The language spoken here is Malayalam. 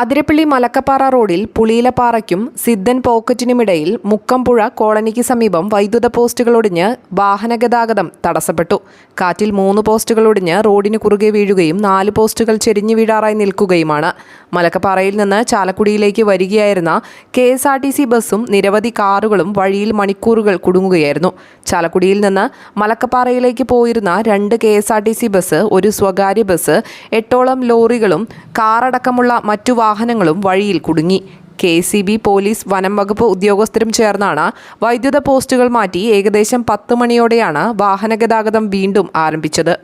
അതിരപ്പള്ളി മലക്കപ്പാറ റോഡിൽ പുളിയിലപ്പാറയ്ക്കും സിദ്ധൻ പോക്കറ്റിനുമിടയിൽ മുക്കമ്പുഴ കോളനിക്ക് സമീപം വൈദ്യുത പോസ്റ്റുകൾ ഒടിഞ്ഞ് വാഹനഗതാഗതം തടസ്സപ്പെട്ടു. കാറ്റിൽ മൂന്ന് പോസ്റ്റുകൾ ഒടിഞ്ഞ് റോഡിന് കുറുകെ വീഴുകയും നാല് പോസ്റ്റുകൾ ചെരിഞ്ഞു വീഴാറായി നിൽക്കുകയുമാണ്. മലക്കപ്പാറയിൽ നിന്ന് ചാലക്കുടിയിലേക്ക് വരികയായിരുന്ന K S R T C ബസ്സും നിരവധി കാറുകളും വഴിയിൽ മണിക്കൂറുകൾ കുടുങ്ങുകയായിരുന്നു. ചാലക്കുടിയിൽ നിന്ന് മലക്കപ്പാറയിലേക്ക് പോയിരുന്ന രണ്ട് K S R T C bus ഒരു സ്വകാര്യ ബസ് എട്ടോളം ലോറികളും കാറടക്കമുള്ള മറ്റു വാഹനങ്ങളും വഴിയിൽ കുടുങ്ങി. കെ സി ബി പോലീസ് വനം വകുപ്പ് ഉദ്യോഗസ്ഥരും ചേർന്നാണ് വൈദ്യുത പോസ്റ്റുകൾ മാറ്റി ഏകദേശം പത്ത് മണിയോടെയാണ് വാഹനഗതാഗതം വീണ്ടും ആരംഭിച്ചത്.